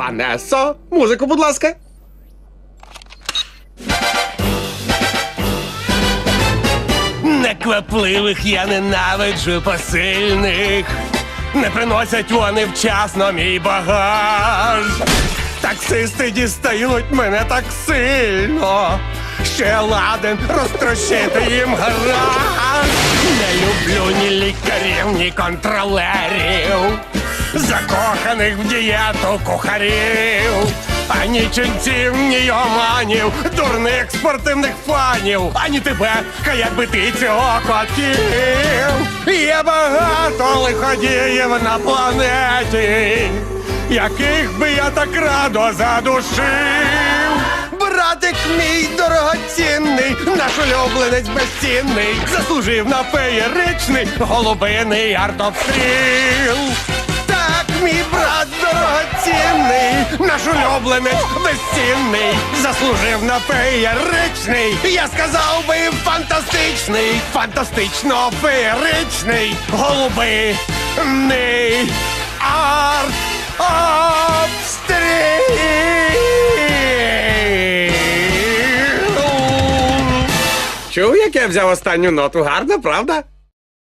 Ванесо, музику, будь ласка. Неквапливих я ненавиджу посильних. Не приносять вони вчасно мій багаж. Таксисти дістають мене так сильно. Ще ладен розтрощити їм гараж. Не люблю ні лікарів, ні контролерів. Закоханих в дієту кухарів. Ані ченців, ні оманів, дурних спортивних фанів, ані тебе, як би ти цього хотів. Є багато лиходіїв на планеті, яких би я так радо задушив. Братик мій дорогоцінний, наш улюбленець безцінний, заслужив на феєричний голубиний артовстріл. Наш улюбленець безцінний, заслужив на феєричний, я сказав би фантастичний, фантастично феєричний, голубиний арт обстріл. Чув, як я взяв останню ноту, гарно, правда?